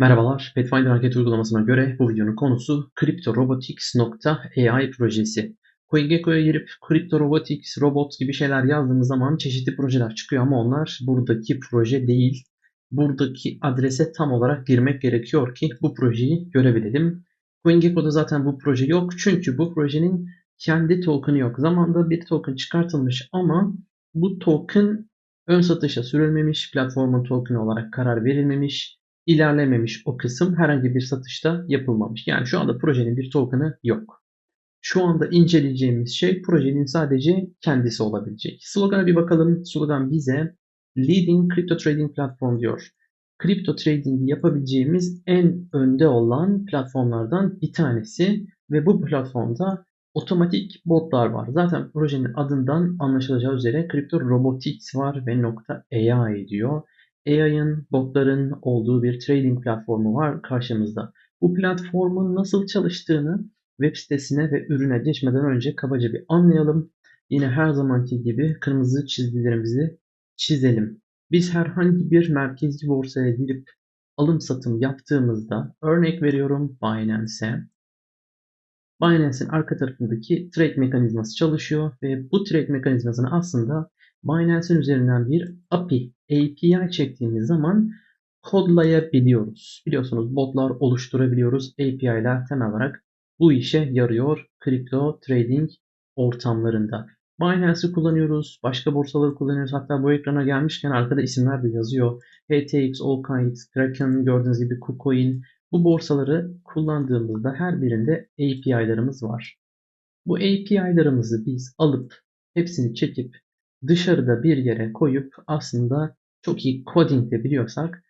Merhabalar, Pathfinder anket uygulamasına göre bu videonun konusu CryptoRobotics.ai projesi. CoinGecko'ya girip CryptoRobotics, robot gibi şeyler yazdığımız zaman çeşitli projeler çıkıyor ama onlar buradaki proje değil. Buradaki adrese tam olarak girmek gerekiyor ki bu projeyi görebilelim. CoinGecko'da zaten bu proje yok çünkü bu projenin kendi token'ı yok. Zamanda bir token çıkartılmış ama bu token ön satışa sürülmemiş, platformun token'ı olarak karar verilmemiş ilerlememiş o kısım herhangi bir satışta yapılmamış. Yani şu anda projenin bir token'ı yok. Şu anda inceleyeceğimiz şey projenin sadece kendisi olabilecek. Slogana bir bakalım. Slogan bize Leading Crypto Trading Platform diyor. Kripto trading'i yapabileceğimiz en önde olan platformlardan bir tanesi ve bu platformda otomatik botlar var. Zaten projenin adından anlaşılacağı üzere Crypto Robotics var ve nokta AI diyor. AI'ın, botların olduğu bir trading platformu var karşımızda. Bu platformun nasıl çalıştığını web sitesine ve ürüne geçmeden önce kabaca bir anlayalım. Yine her zamanki gibi kırmızı çizgilerimizi çizelim. Biz herhangi bir merkezi borsaya girip alım satım yaptığımızda örnek veriyorum Binance'e. Binance'in arka tarafındaki trade mekanizması çalışıyor ve bu trade mekanizmasını aslında Binance'in üzerinden bir API, API çektiğimiz zaman kodlayabiliyoruz. Biliyorsunuz botlar oluşturabiliyoruz. API'ler temel olarak bu işe yarıyor kripto trading ortamlarında. Binance'i kullanıyoruz, başka borsaları kullanıyoruz. Hatta bu ekrana gelmişken arkada isimler de yazıyor. HTX, Allkite, Kraken, gördüğünüz gibi KuCoin. Bu borsaları kullandığımızda her birinde API'larımız var. Bu API'larımızı biz alıp hepsini çekip dışarıda bir yere koyup aslında çok iyi coding de biliyorsak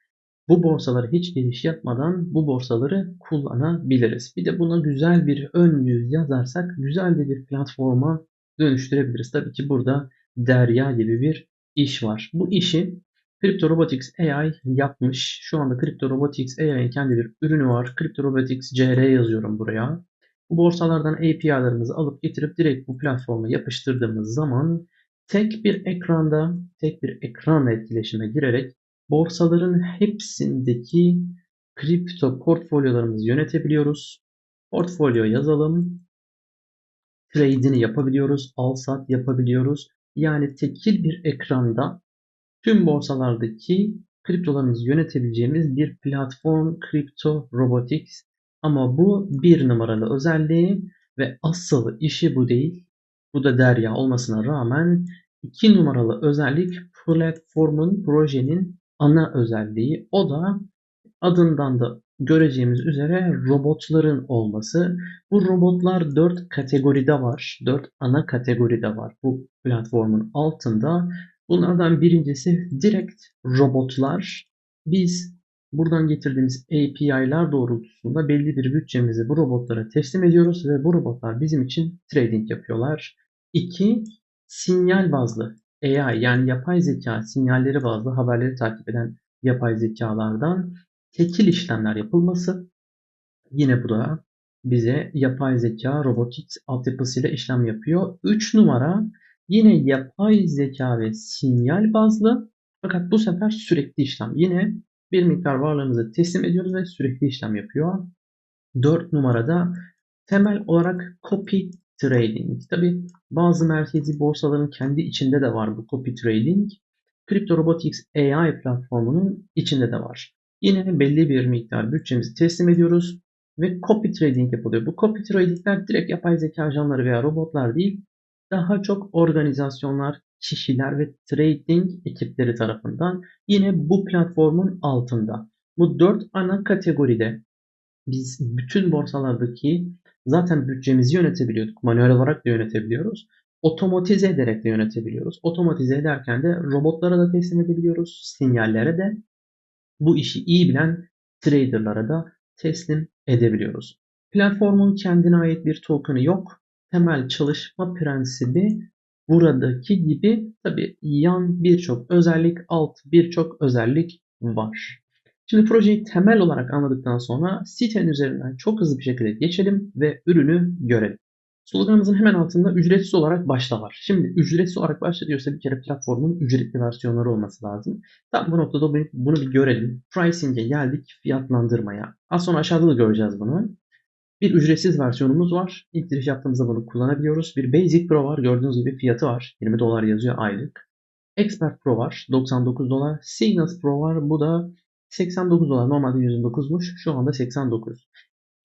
bu borsaları hiç giriş yapmadan bu borsaları kullanabiliriz. Bir de buna güzel bir ön yüz yazarsak güzel de bir platforma dönüştürebiliriz. Tabii ki burada Derya gibi bir iş var. Bu işi Crypto Robotics AI yapmış. Şu anda Crypto Robotics AI'nin kendi bir ürünü var. Crypto Robotics CR yazıyorum buraya. Bu borsalardan API'larımızı alıp getirip direkt bu platforma yapıştırdığımız zaman tek bir ekranda, tek bir ekranla etkileşime girerek borsaların hepsindeki kripto portfolyolarımızı yönetebiliyoruz. Portfolyo yazalım. Trade'ini yapabiliyoruz. Al sat yapabiliyoruz. Yani tekil bir ekranda tüm borsalardaki kriptolarımızı yönetebileceğimiz bir platform Crypto Robotics. Ama bu bir numaralı özelliği ve asıl işi bu değil. Bu da Derya olmasına rağmen iki numaralı özellik platformun projenin ana özelliği. O da adından da göreceğimiz üzere robotların olması. Bu robotlar dört kategoride var. dört ana kategoride var bu platformun altında. Bunlardan birincisi direkt robotlar. Biz buradan getirdiğimiz API'ler doğrultusunda belli bir bütçemizi bu robotlara teslim ediyoruz ve bu robotlar bizim için trading yapıyorlar. 2. Sinyal bazlı AI yani yapay zeka sinyalleri bazlı haberleri takip eden yapay zekalardan tekil işlemler yapılması. Yine bu da bize yapay zeka robotik altyapısıyla işlem yapıyor. 3 numara yine yapay zeka ve sinyal bazlı fakat bu sefer sürekli işlem. Yine bir miktar varlığımızı teslim ediyoruz ve sürekli işlem yapıyor. 4 numarada temel olarak copy trading. Tabi bazı merkezi borsaların kendi içinde de var bu copy trading. Crypto Robotics AI platformunun içinde de var. Yine belli bir miktar bütçemizi teslim ediyoruz ve copy trading yapılıyor. Bu copy tradingler direkt yapay zeka ajanları veya robotlar değil, daha çok organizasyonlar, kişiler ve trading ekipleri tarafından yine bu platformun altında. Bu dört ana kategoride biz bütün borsalardaki zaten bütçemizi yönetebiliyorduk. Manuel olarak da yönetebiliyoruz. Otomatize ederek de yönetebiliyoruz. Otomatize ederken de robotlara da teslim edebiliyoruz. Sinyallere de bu işi iyi bilen traderlara da teslim edebiliyoruz. Platformun kendine ait bir token'ı yok. Temel çalışma prensibi buradaki gibi tabi yan birçok özellik, alt birçok özellik var. Şimdi projeyi temel olarak anladıktan sonra sitenin üzerinden çok hızlı bir şekilde geçelim ve ürünü görelim. Sloganımızın hemen altında ücretsiz olarak başla var. Şimdi ücretsiz olarak başla diyorsa bir kere platformun ücretli versiyonları olması lazım. Tam bu noktada bunu bir görelim. Pricing'e geldik fiyatlandırmaya. Az sonra aşağıda da göreceğiz bunu. Bir ücretsiz versiyonumuz var. İlk giriş yaptığımızda bunu kullanabiliyoruz. Bir Basic Pro var. Gördüğünüz gibi fiyatı var. 20 dolar yazıyor aylık. Expert Pro var. 99 dolar. Signals Pro var. Bu da 89 dolar. Normalde 109'muş. Şu anda 89.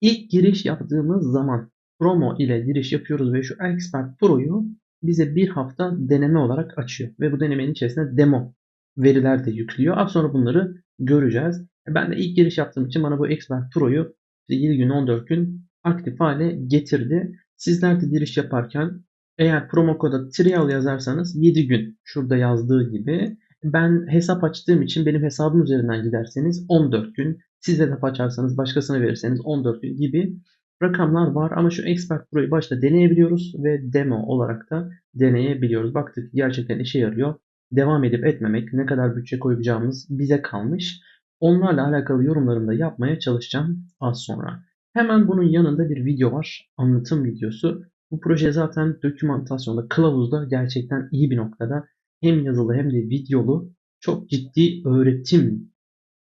İlk giriş yaptığımız zaman promo ile giriş yapıyoruz ve şu Expert Pro'yu bize bir hafta deneme olarak açıyor. Ve bu denemenin içerisinde demo veriler de yüklüyor. Az sonra bunları göreceğiz. Ben de ilk giriş yaptığım için bana bu Expert Pro'yu 7 gün 14 gün aktif hale getirdi. Sizler de giriş yaparken eğer promo koda trial yazarsanız 7 gün şurada yazdığı gibi ben hesap açtığım için benim hesabım üzerinden giderseniz 14 gün siz de açarsanız başkasına verirseniz 14 gün gibi rakamlar var ama şu Expert Pro'yu başta deneyebiliyoruz ve demo olarak da deneyebiliyoruz. Baktık gerçekten işe yarıyor. Devam edip etmemek, ne kadar bütçe koyacağımız bize kalmış. Onlarla alakalı yorumlarımı da yapmaya çalışacağım az sonra. Hemen bunun yanında bir video var. Anlatım videosu. Bu proje zaten dokümantasyonda, kılavuzda gerçekten iyi bir noktada. Hem yazılı hem de videolu çok ciddi öğretim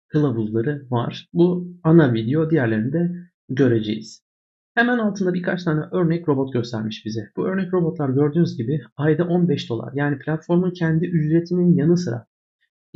kılavuzları var. Bu ana video, diğerlerini de göreceğiz. Hemen altında birkaç tane örnek robot göstermiş bize. Bu örnek robotlar gördüğünüz gibi ayda 15 dolar. Yani platformun kendi ücretinin yanı sıra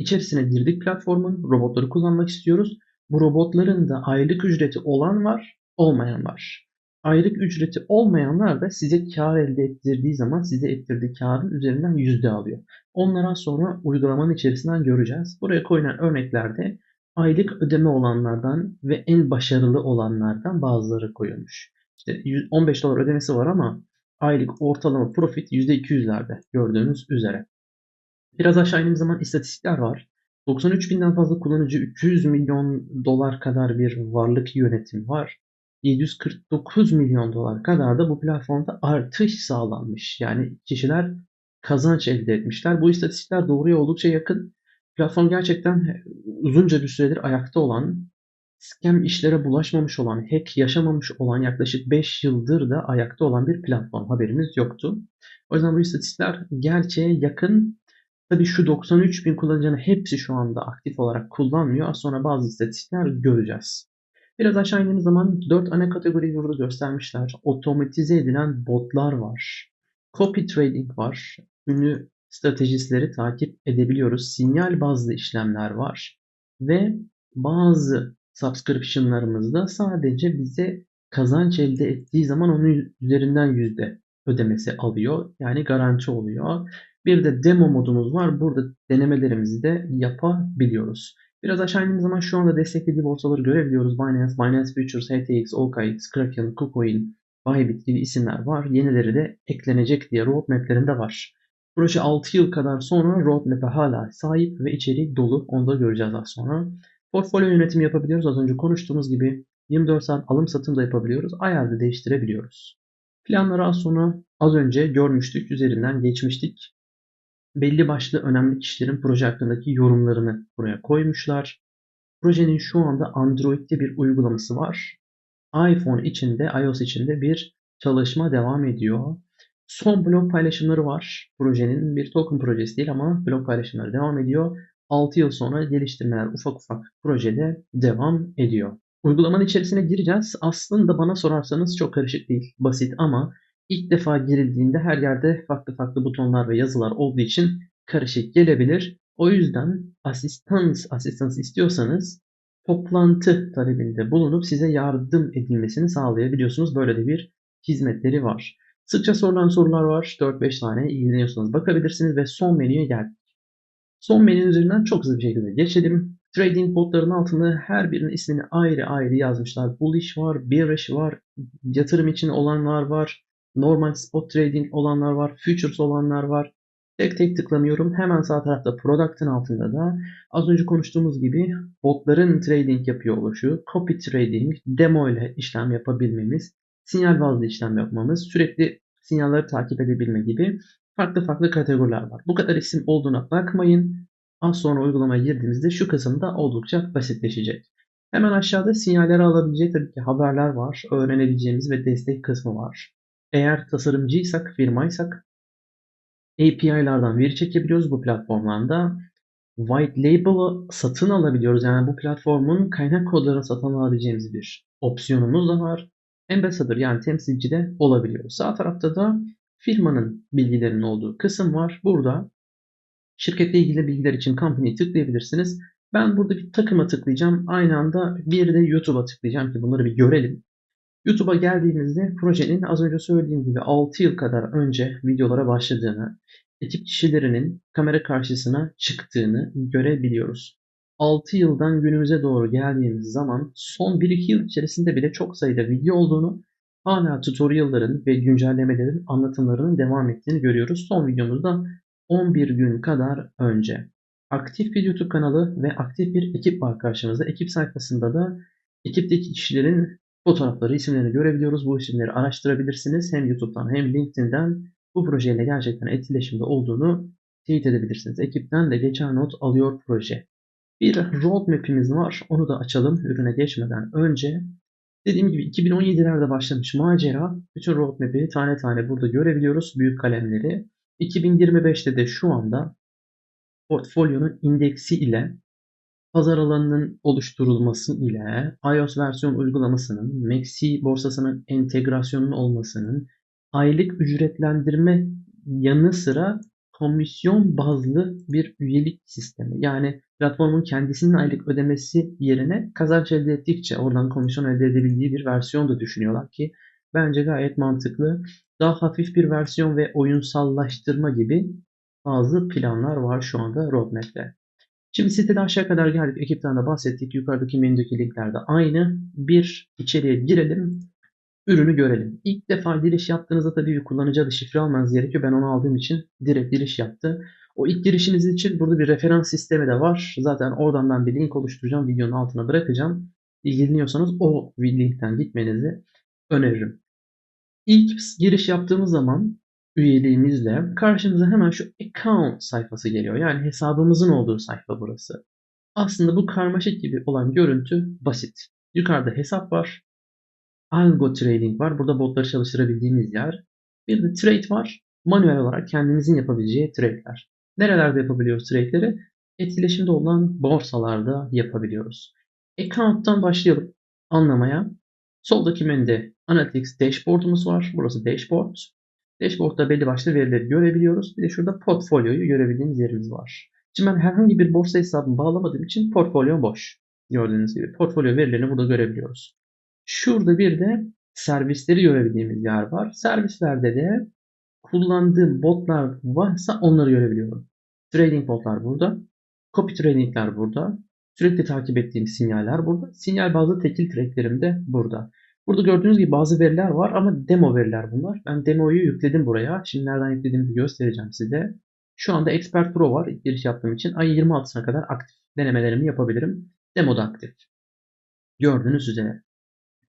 içerisine girdik platformun robotları kullanmak istiyoruz. Bu robotların da aylık ücreti olan var, olmayan var. Aylık ücreti olmayanlar da size kar elde ettirdiği zaman size ettirdiği karın üzerinden yüzde alıyor. Onlara sonra uygulamanın içerisinden göreceğiz. Buraya koyulan örneklerde aylık ödeme olanlardan ve en başarılı olanlardan bazıları koyulmuş. İşte 15 dolar ödemesi var ama aylık ortalama profit %200'lerde gördüğünüz üzere. Biraz aşağı indiğim zaman istatistikler var. 93 binden fazla kullanıcı 300 milyon dolar kadar bir varlık yönetim var. 749 milyon dolar kadar da bu platformda artış sağlanmış. Yani kişiler kazanç elde etmişler. Bu istatistikler doğruya oldukça yakın. Platform gerçekten uzunca bir süredir ayakta olan, scam işlere bulaşmamış olan, hack yaşamamış olan yaklaşık 5 yıldır da ayakta olan bir platform. Haberimiz yoktu. O yüzden bu istatistikler gerçeğe yakın. Tabii şu 93 bin kullanıcının hepsi şu anda aktif olarak kullanmıyor. Az sonra bazı istatistikler göreceğiz. Biraz aşağı indiğimiz zaman 4 ana kategori burada göstermişler. Otomatize edilen botlar var. Copy trading var. Ünlü stratejistleri takip edebiliyoruz. Sinyal bazlı işlemler var. Ve bazı subscription'larımızda sadece bize kazanç elde ettiği zaman onun üzerinden yüzde ödemesi alıyor. Yani garanti oluyor. Bir de demo modumuz var. Burada denemelerimizi de yapabiliyoruz. Biraz aşağı indiğimiz zaman şu anda desteklediği borsaları görebiliyoruz. Binance, Binance Futures, HTX, OKX, Kraken, KuCoin, Bybit gibi isimler var. Yenileri de eklenecek diye roadmaplerinde var. Proje 6 yıl kadar sonra roadmap'e hala sahip ve içeriği dolu. Onu da göreceğiz az sonra. Portfolyo yönetimi yapabiliyoruz. Az önce konuştuğumuz gibi 24 saat alım satım da yapabiliyoruz. Ayar da değiştirebiliyoruz. Planları az sonra az önce görmüştük. Üzerinden geçmiştik. Belli başlı önemli kişilerin proje hakkındaki yorumlarını buraya koymuşlar. Projenin şu anda Android'de bir uygulaması var. iPhone içinde, iOS içinde bir çalışma devam ediyor. Son blog paylaşımları var. Projenin bir token projesi değil ama blog paylaşımları devam ediyor. 6 yıl sonra geliştirmeler ufak ufak projede devam ediyor. Uygulamanın içerisine gireceğiz. Aslında bana sorarsanız çok karışık değil. Basit ama ilk defa girildiğinde her yerde farklı farklı butonlar ve yazılar olduğu için karışık gelebilir. O yüzden asistans, asistans istiyorsanız toplantı talebinde bulunup size yardım edilmesini sağlayabiliyorsunuz. Böyle de bir hizmetleri var. Sıkça sorulan sorular var. 4-5 tane ilgileniyorsanız bakabilirsiniz ve son menüye geldik. Son menü üzerinden çok hızlı bir şekilde geçelim. Trading botların altında her birinin ismini ayrı ayrı yazmışlar. Bullish var, bearish var, yatırım için olanlar var, normal spot trading olanlar var, futures olanlar var. Tek tek tıklamıyorum. Hemen sağ tarafta product'ın altında da az önce konuştuğumuz gibi botların trading yapıyor oluşu, copy trading, demo ile işlem yapabilmemiz, sinyal bazlı işlem yapmamız, sürekli sinyalleri takip edebilme gibi farklı farklı kategoriler var. Bu kadar isim olduğuna bakmayın. Az sonra uygulamaya girdiğimizde şu kısımda oldukça basitleşecek. Hemen aşağıda sinyalleri alabileceği tabii ki haberler var. Öğrenebileceğimiz ve destek kısmı var. Eğer tasarımcıysak, firmaysak API'lardan veri çekebiliyoruz bu platformlarda. White Label'ı satın alabiliyoruz. Yani bu platformun kaynak kodlarını satın alabileceğimiz bir opsiyonumuz da var. Ambassador yani temsilci de olabiliyoruz. Sağ tarafta da firmanın bilgilerinin olduğu kısım var. Burada şirketle ilgili bilgiler için company'yi tıklayabilirsiniz. Ben burada bir takıma tıklayacağım. Aynı anda bir de YouTube'a tıklayacağım ki bunları bir görelim. YouTube'a geldiğimizde projenin az önce söylediğim gibi 6 yıl kadar önce videolara başladığını, ekip kişilerinin kamera karşısına çıktığını görebiliyoruz. 6 yıldan günümüze doğru geldiğimiz zaman son 1-2 yıl içerisinde bile çok sayıda video olduğunu, hala tutorialların ve güncellemelerin anlatımlarının devam ettiğini görüyoruz. Son videomuzda 11 gün kadar önce. Aktif bir YouTube kanalı ve aktif bir ekip var karşımızda. Ekip sayfasında da ekipteki kişilerin fotoğrafları, isimlerini görebiliyoruz. Bu isimleri araştırabilirsiniz. Hem YouTube'dan hem LinkedIn'den bu projeyle gerçekten etkileşimde olduğunu teyit edebilirsiniz. Ekipten de geçer not alıyor proje. Bir roadmap'imiz var. Onu da açalım ürüne geçmeden önce. Dediğim gibi 2017'lerde başlamış macera. Bütün roadmap'i tane tane burada görebiliyoruz. Büyük kalemleri. 2025'te de şu anda portfolyonun indeksi ile pazar alanının oluşturulması ile iOS versiyon uygulamasının Maxi borsasının entegrasyonunun olmasının aylık ücretlendirme yanı sıra komisyon bazlı bir üyelik sistemi. Yani platformun kendisinin aylık ödemesi yerine kazanç elde ettikçe oradan komisyon elde edebildiği bir versiyon da düşünüyorlar ki bence gayet mantıklı. Daha hafif bir versiyon ve oyunsallaştırma gibi bazı planlar var şu anda roadmap'te. Şimdi sitede aşağı kadar geldik. Ekipten de bahsettik. Yukarıdaki menüdeki linklerde aynı. Bir içeriye girelim. Ürünü görelim. İlk defa giriş yaptığınızda tabii bir kullanıcı adı şifre almanız gerekiyor. Ben onu aldığım için direkt giriş yaptı. O ilk girişiniz için burada bir referans sistemi de var. Zaten oradan ben bir link oluşturacağım. Videonun altına bırakacağım. İlgileniyorsanız o linkten gitmenizi öneririm. İlk giriş yaptığımız zaman üyeliğimizle karşımıza hemen şu account sayfası geliyor. Yani hesabımızın olduğu sayfa burası. Aslında bu karmaşık gibi olan görüntü basit. Yukarıda hesap var. Algo trading var. Burada botları çalıştırabildiğimiz yer. Bir de trade var. Manuel olarak kendimizin yapabileceği trade'ler. Nerelerde yapabiliyoruz trade'leri? Etkileşimde olan borsalarda yapabiliyoruz. Account'tan başlayalım anlamaya. Soldaki menüde Analytics Dashboard'umuz var. Burası Dashboard. Dashboard'da belli başlı verileri görebiliyoruz. Bir de şurada portfolyoyu görebildiğimiz yerimiz var. Şimdi ben herhangi bir borsa hesabını bağlamadığım için portfolyo boş. Gördüğünüz gibi portfolyo verilerini burada görebiliyoruz. Şurada bir de servisleri görebildiğimiz yer var. Servislerde de kullandığım botlar varsa onları görebiliyorum. Trading botlar burada. Copy tradingler burada. Sürekli takip ettiğim sinyaller burada. Sinyal bazlı tekil trade'lerim de burada. Burada gördüğünüz gibi bazı veriler var ama demo veriler bunlar. Ben demoyu yükledim buraya. Şimdi nereden yüklediğimi göstereceğim size. Şu anda Expert Pro var giriş yaptığım için. Ay 26'sına kadar aktif denemelerimi yapabilirim. Demoda aktif. Gördüğünüz üzere.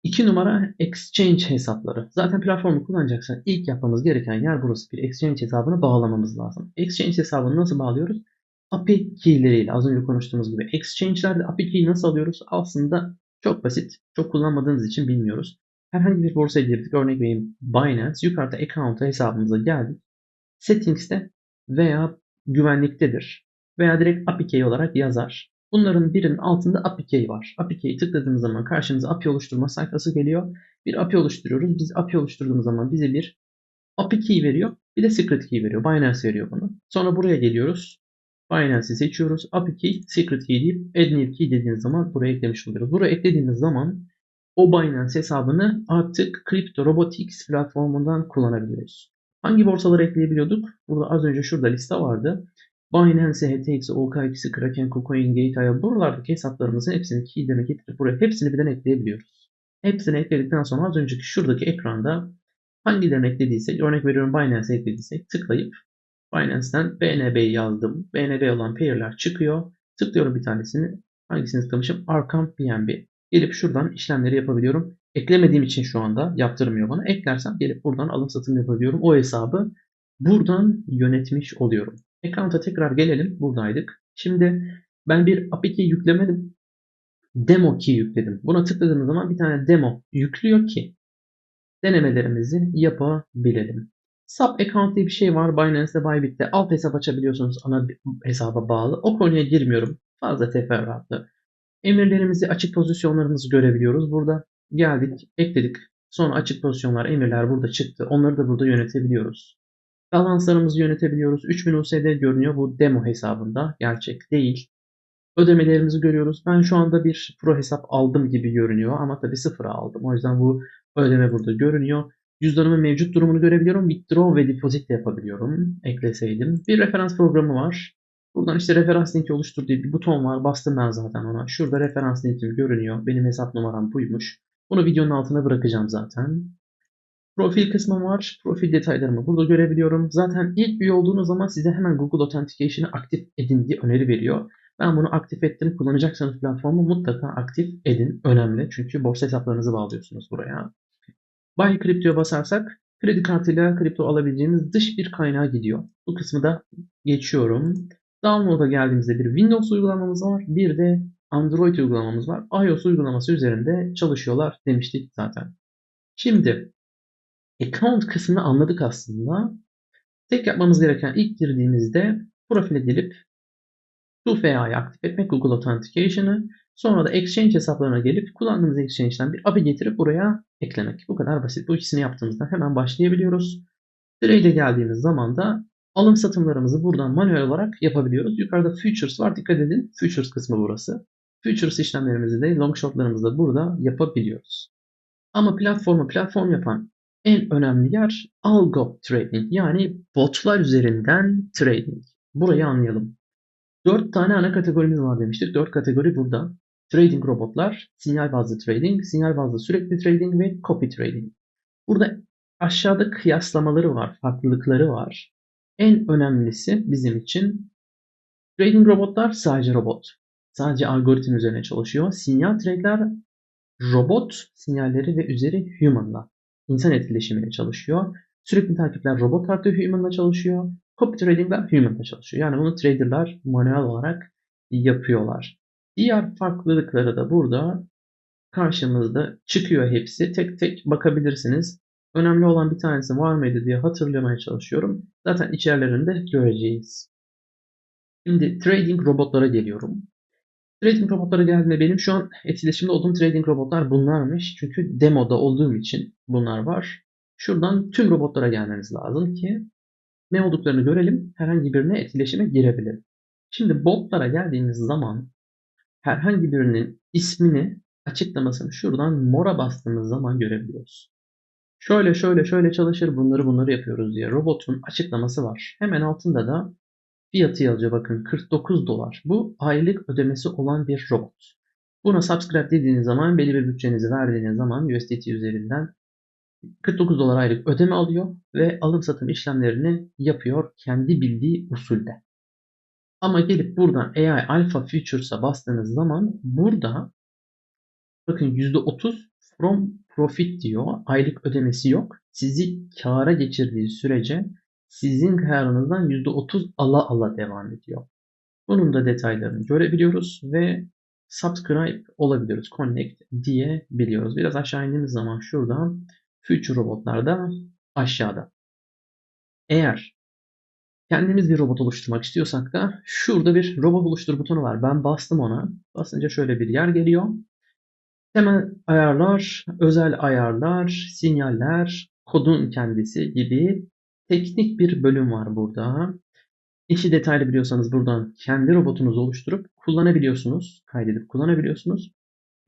2 numara Exchange hesapları. Zaten platformu kullanacaksan ilk yapmamız gereken yer burası. Bir Exchange hesabını bağlamamız lazım. Exchange hesabını nasıl bağlıyoruz? API keyleriyle az önce konuştuğumuz gibi. Exchange'lerde API key'i nasıl alıyoruz? Aslında çok basit. Çok kullanmadığınız için bilmiyoruz. Herhangi bir borsaya girdik. Örnek vereyim Binance. Yukarıda account'a hesabımıza geldik. Settings'te veya güvenliktedir. Veya direkt API key olarak yazar. Bunların birinin altında API key var. API key'i tıkladığımız zaman karşımıza API oluşturma sayfası geliyor. Bir API oluşturuyoruz. Biz API oluşturduğumuz zaman bize bir API key veriyor. Bir de secret key veriyor. Binance veriyor bunu. Sonra buraya geliyoruz. Binance'i seçiyoruz. API key, secret key deyip add new key dediğiniz zaman buraya eklemiş oluyoruz. Buraya eklediğiniz zaman o Binance hesabını artık Crypto Robotics platformundan kullanabiliyoruz. Hangi borsaları ekleyebiliyorduk? Burada az önce şurada liste vardı. Binance, HTX, OKX, Kraken, KuCoin, Gateway buralardaki hesaplarımızın hepsini key'lerine getirip buraya hepsini birden ekleyebiliyoruz. Hepsini ekledikten sonra az önceki şuradaki ekranda hangilerini eklediysek, örnek veriyorum Binance eklediysek tıklayıp Binance'ten BNB'yi yazdım. BNB olan pair'ler çıkıyor. Tıklıyorum bir tanesini. Hangisini tıklamışım? Arkham BNB. Gelip şuradan işlemleri yapabiliyorum. Eklemediğim için şu anda yaptırmıyor bana. Eklersem gelip buradan alım satım yapabiliyorum. O hesabı buradan yönetmiş oluyorum. Account'a tekrar gelelim. Buradaydık. Şimdi ben bir API yüklemedim. Demo key yükledim. Buna tıkladığınız zaman bir tane demo yüklüyor ki denemelerimizi yapabilelim. Sub account diye bir şey var Binance'de Bybit'te. Alt hesap açabiliyorsunuz ana hesaba bağlı. O konuya girmiyorum. Fazla teferruatlı. Emirlerimizi, açık pozisyonlarımızı görebiliyoruz. Burada geldik, ekledik. Sonra açık pozisyonlar, emirler burada çıktı. Onları da burada yönetebiliyoruz. Balanslarımızı yönetebiliyoruz. 3000 USD görünüyor bu demo hesabında. Gerçek değil. Ödemelerimizi görüyoruz. Ben şu anda bir pro hesap aldım gibi görünüyor ama tabii sıfıra aldım. O yüzden bu ödeme burada görünüyor. Cüzdanımın mevcut durumunu görebiliyorum. Withdraw ve deposit de yapabiliyorum. Ekleseydim. Bir referans programı var. Buradan işte referans linki oluştur diye bir buton var. Bastım ben zaten ona. Şurada referans linkim görünüyor. Benim hesap numaram buymuş. Bunu videonun altına bırakacağım zaten. Profil kısmı var. Profil detaylarımı burada görebiliyorum. Zaten ilk üye olduğunuz zaman size hemen Google Authentication'ı aktif edin diye öneri veriyor. Ben bunu aktif ettim. Kullanacaksanız platformu mutlaka aktif edin. Önemli. Çünkü borsa hesaplarınızı bağlıyorsunuz buraya. Buy Crypto'ya basarsak kredi kartıyla kripto alabileceğimiz dış bir kaynağa gidiyor. Bu kısmı da geçiyorum. Download'a geldiğimizde bir Windows uygulamamız var. Bir de Android uygulamamız var. iOS uygulaması üzerinde çalışıyorlar demiştik zaten. Şimdi account kısmını anladık aslında. Tek yapmamız gereken ilk girdiğimizde profile gelip 2FA'yı aktif etmek Google Authentication'ı sonra da Exchange hesaplarına gelip kullandığımız Exchange'den bir API getirip buraya eklemek. Bu kadar basit. Bu ikisini yaptığımızda hemen başlayabiliyoruz. Trade'e geldiğimiz zaman da alım satımlarımızı buradan manuel olarak yapabiliyoruz. Yukarıda Futures var. Dikkat edin. Futures kısmı burası. Futures işlemlerimizi de long shortlarımızı da burada yapabiliyoruz. Ama platformu platform yapan en önemli yer algo trading yani botlar üzerinden trading. Burayı anlayalım. 4 tane ana kategorimiz var demiştik. 4 kategori burada. Trading robotlar, sinyal bazlı trading, sinyal bazlı sürekli trading ve copy trading. Burada aşağıda kıyaslamaları var, farklılıkları var. En önemlisi bizim için trading robotlar sadece robot. Sadece algoritm üzerine çalışıyor. Sinyal trade'ler robot sinyalleri ve üzeri human'la, insan etkileşimiyle çalışıyor. Sürekli takipler robot artı human'la çalışıyor. Copy trading'ler human'la çalışıyor. Yani bunu traderlar manuel olarak yapıyorlar. Diğer farklılıkları da burada karşımızda çıkıyor hepsi. Tek tek bakabilirsiniz. Önemli olan bir tanesi var mıydı diye hatırlamaya çalışıyorum. Zaten içerilerinde göreceğiz. Şimdi trading robotlara geliyorum. Trading robotlara geldiğinde benim şu an etkileşimde olduğum trading robotlar bunlarmış. Çünkü demoda olduğum için bunlar var. Şuradan tüm robotlara gelmeniz lazım ki ne olduklarını görelim. Herhangi birine etkileşime girebilelim. Şimdi botlara geldiğimiz zaman herhangi birinin ismini açıklamasını şuradan mora bastığımız zaman görebiliyoruz. Şöyle şöyle şöyle çalışır bunları bunları yapıyoruz diye robotun açıklaması var. Hemen altında da fiyatı yazıyor bakın 49 dolar. Bu aylık ödemesi olan bir robot. Buna subscribe dediğiniz zaman belli bir bütçenizi verdiğiniz zaman USDT üzerinden 49 dolar aylık ödeme alıyor ve alım satım işlemlerini yapıyor kendi bildiği usulde. Ama gelip buradan AI Alpha Futures'a bastığınız zaman burada bakın %30 from profit diyor. Aylık ödemesi yok. Sizi kâra geçirdiği sürece sizin karınızdan %30 ala ala devam ediyor. Bunun da detaylarını görebiliyoruz ve subscribe olabiliyoruz. Connect diyebiliyoruz. Biraz aşağı indiğimiz zaman şurada Future robotlarda aşağıda. Eğer kendimiz bir robot oluşturmak istiyorsak da şurada bir robot oluştur butonu var. Ben bastım ona. Basınca şöyle bir yer geliyor. Temel ayarlar, özel ayarlar, sinyaller, kodun kendisi gibi teknik bir bölüm var burada. İşi detaylı biliyorsanız buradan kendi robotunuzu oluşturup kullanabiliyorsunuz. Kaydedip kullanabiliyorsunuz.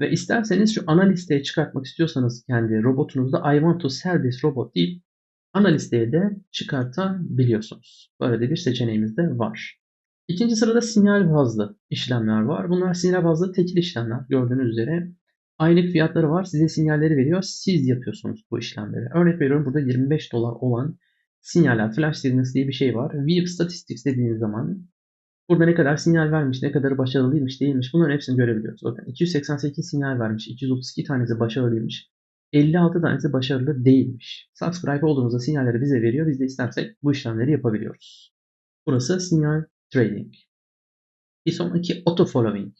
Ve isterseniz şu ana listeye çıkartmak istiyorsanız kendi robotunuzda I want to sell this robot deyip ana listeye de çıkartabiliyorsunuz. Böyle bir seçeneğimiz de var. İkinci sırada sinyal bazlı işlemler var. Bunlar sinyal bazlı tekil işlemler. Gördüğünüz üzere aylık fiyatları var. Size sinyalleri veriyor. Siz yapıyorsunuz bu işlemleri. Örnek veriyorum burada 25 dolar olan sinyaller, flash signals diye bir şey var. View Statistics dediğiniz zaman Burada ne kadar sinyal vermiş, ne kadar başarılıymış, değilmiş bunların hepsini görebiliyoruz. Bakın 288 sinyal vermiş, 232 tanesi başarılıymış, 56 tanesi başarılı değilmiş. Subscribe olduğumuzda sinyalleri bize veriyor. Biz de istersek bu işlemleri yapabiliyoruz. Burası sinyal trading. Bir sonraki auto following.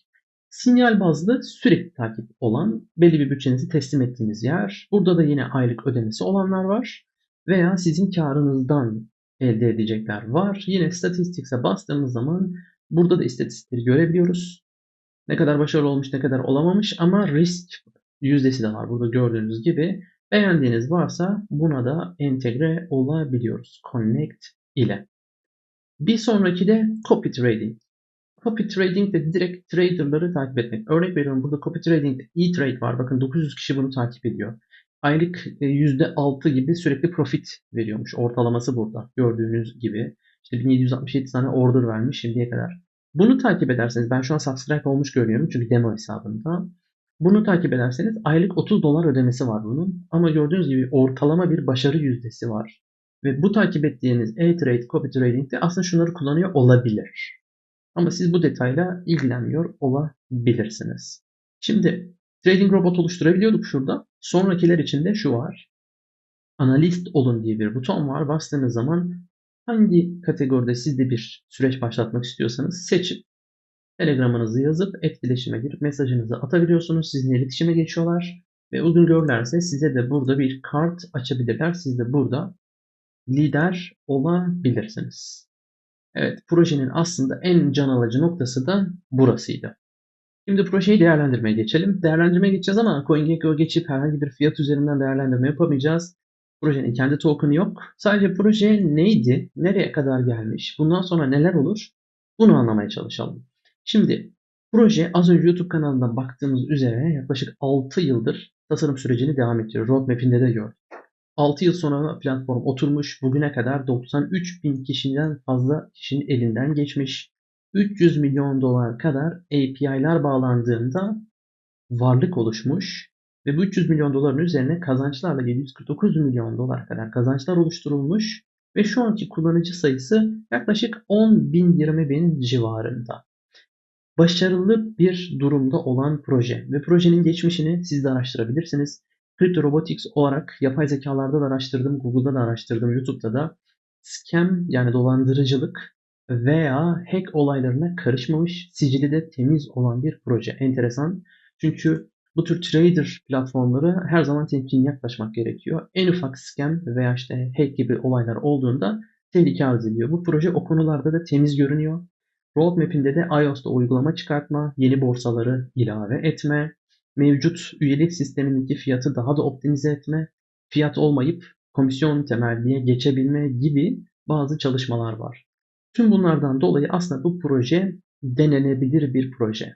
Sinyal bazlı sürekli takip olan belli bir bütçenizi teslim ettiğiniz yer. Burada da yine aylık ödemesi olanlar var. Veya sizin karınızdan elde edecekler var. Yine statistics'e bastığımız zaman burada da istatistikleri görebiliyoruz. Ne kadar başarılı olmuş ne kadar olamamış ama risk yüzdesi de var. Burada gördüğünüz gibi beğendiğiniz varsa buna da entegre olabiliyoruz. Connect ile. Bir sonraki de copy trading. Copy trading de direkt traderları takip etmek. Örnek veriyorum burada copy trading'de e-trade var. Bakın 900 kişi bunu takip ediyor. Aylık %6 e, gibi sürekli profit veriyormuş. Ortalaması burada. Gördüğünüz gibi. İşte 1767 tane order vermiş şimdiye kadar. Bunu takip ederseniz ben şu an subscribe olmuş görüyorum çünkü demo hesabında. Bunu takip ederseniz aylık 30 dolar ödemesi var bunun. Ama gördüğünüz gibi ortalama bir başarı yüzdesi var. Ve bu takip ettiğiniz e-trade, copy trading de aslında şunları kullanıyor olabilir. Ama siz bu detayla ilgilenmiyor olabilirsiniz. Şimdi trading robot oluşturabiliyorduk şurada. Sonrakiler için de şu var. Analist olun diye bir buton var. Bastığınız zaman hangi kategoride siz de bir süreç başlatmak istiyorsanız seçip Telegram'ınızı yazıp etkileşime girip mesajınızı atabiliyorsunuz. Sizinle iletişime geçiyorlar. Ve uygun görürlerse size de burada bir kart açabilirler. Siz de burada lider olabilirsiniz. Evet, projenin aslında en can alıcı noktası da burasıydı. Şimdi projeyi değerlendirmeye geçelim. Değerlendirmeye geçeceğiz ama CoinGecko geçip herhangi bir fiyat üzerinden değerlendirme yapamayacağız. Projenin kendi token'ı yok. Sadece proje neydi, nereye kadar gelmiş, bundan sonra neler olur bunu anlamaya çalışalım. Şimdi proje az önce YouTube kanalından baktığımız üzere yaklaşık 6 yıldır tasarım sürecini devam ettiriyor. Roadmap'inde de gördük. 6 yıl sonra platform oturmuş. Bugüne kadar 93 bin kişiden fazla kişinin elinden geçmiş. 300 milyon dolar kadar API'lar bağlandığında varlık oluşmuş. Ve bu 300 milyon doların üzerine kazançlarla 749 milyon dolar kadar kazançlar oluşturulmuş. Ve şu anki kullanıcı sayısı yaklaşık 10 bin 20 bin civarında. Başarılı bir durumda olan proje ve projenin geçmişini siz de araştırabilirsiniz. Crypto Robotics olarak yapay zekalarda da araştırdım, Google'da da araştırdım, YouTube'da da scam yani dolandırıcılık veya hack olaylarına karışmamış, sicili de temiz olan bir proje. Enteresan. Çünkü bu tür trader platformları her zaman temkinli yaklaşmak gerekiyor. En ufak scam veya işte hack gibi olaylar olduğunda tehlike arz ediyor. Bu proje o konularda da temiz görünüyor. Roadmap'inde de iOS'ta uygulama çıkartma, yeni borsaları ilave etme, mevcut üyelik sistemindeki fiyatı daha da optimize etme, fiyat olmayıp komisyon temelliye geçebilme gibi bazı çalışmalar var. Tüm bunlardan dolayı aslında bu proje denenebilir bir proje.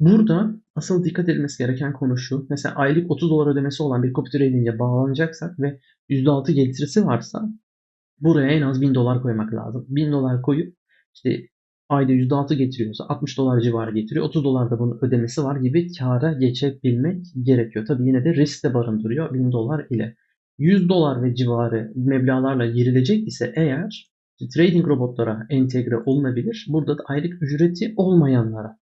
Burada asıl dikkat edilmesi gereken konu şu. Mesela aylık 30 dolar ödemesi olan bir copy trading'e bağlanacaksak ve %6 getirisi varsa buraya en az 1000 dolar koymak lazım. 1000 dolar koyup işte ayda %6 getiriyorsa 60 dolar civarı getiriyor. 30 dolar da bunun ödemesi var gibi kâra geçebilmek gerekiyor. Tabi yine de risk de barındırıyor 1000 dolar ile. 100 dolar ve civarı meblalarla girilecek ise eğer trading robotlara entegre olunabilir. Burada da aylık ücreti olmayanlara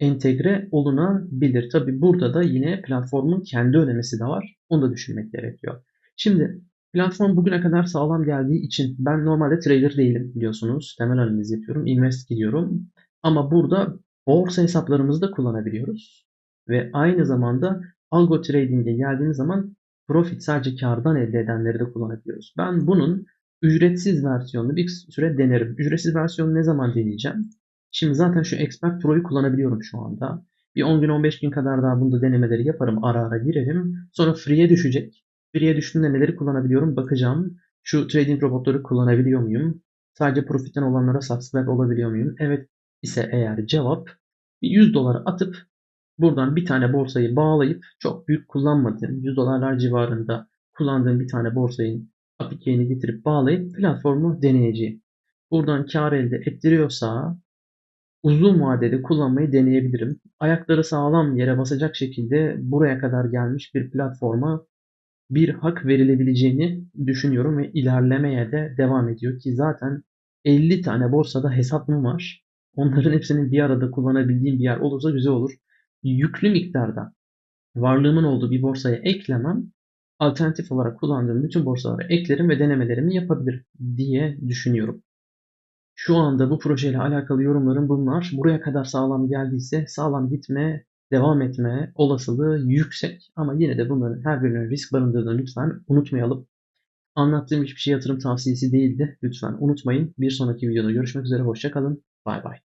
entegre olunabilir. Tabi burada da yine platformun kendi ödemesi de var. Onu da düşünmek gerekiyor. Şimdi Platform bugüne kadar sağlam geldiği için ben normalde trader değilim biliyorsunuz. Temel analiz yapıyorum. Invest gidiyorum. Ama burada borsa hesaplarımızı da kullanabiliyoruz. Ve aynı zamanda algo trading'e geldiğimiz zaman profit sadece kardan elde edenleri de kullanabiliyoruz. Ben bunun ücretsiz versiyonunu bir süre denerim. Ücretsiz versiyonu ne zaman deneyeceğim? Şimdi zaten şu Expert Pro'yu kullanabiliyorum şu anda. Bir 10 gün 15 gün kadar daha bunda denemeleri yaparım. Ara ara girerim. Sonra free'ye düşecek. Free'ye düştüğümde neleri kullanabiliyorum bakacağım. Şu trading robotları kullanabiliyor muyum? Sadece profitten olanlara subscribe olabiliyor muyum? Evet ise eğer cevap 100 dolar atıp buradan bir tane borsayı bağlayıp çok büyük kullanmadığım 100 dolarlar civarında kullandığım bir tane borsayı apikeyini getirip bağlayıp platformu deneyeceğim. Buradan kar elde ettiriyorsa uzun vadede kullanmayı deneyebilirim. Ayakları sağlam yere basacak şekilde buraya kadar gelmiş bir platforma bir hak verilebileceğini düşünüyorum ve ilerlemeye de devam ediyor ki zaten 50 tane borsada hesabım var. Onların hepsinin bir arada kullanabildiğim bir yer olursa güzel olur. Yüklü miktarda varlığımın olduğu bir borsaya eklemem alternatif olarak kullandığım bütün borsalara eklerim ve denemelerimi yapabilirim diye düşünüyorum. Şu anda bu projeyle alakalı yorumlarım bunlar. Buraya kadar sağlam geldiyse sağlam gitme, devam etme olasılığı yüksek. Ama yine de bunların her birinin risk barındırdığını lütfen unutmayalım. Anlattığım hiçbir şey yatırım tavsiyesi değildi. Lütfen unutmayın. Bir sonraki videoda görüşmek üzere. Hoşça kalın. Bay bay.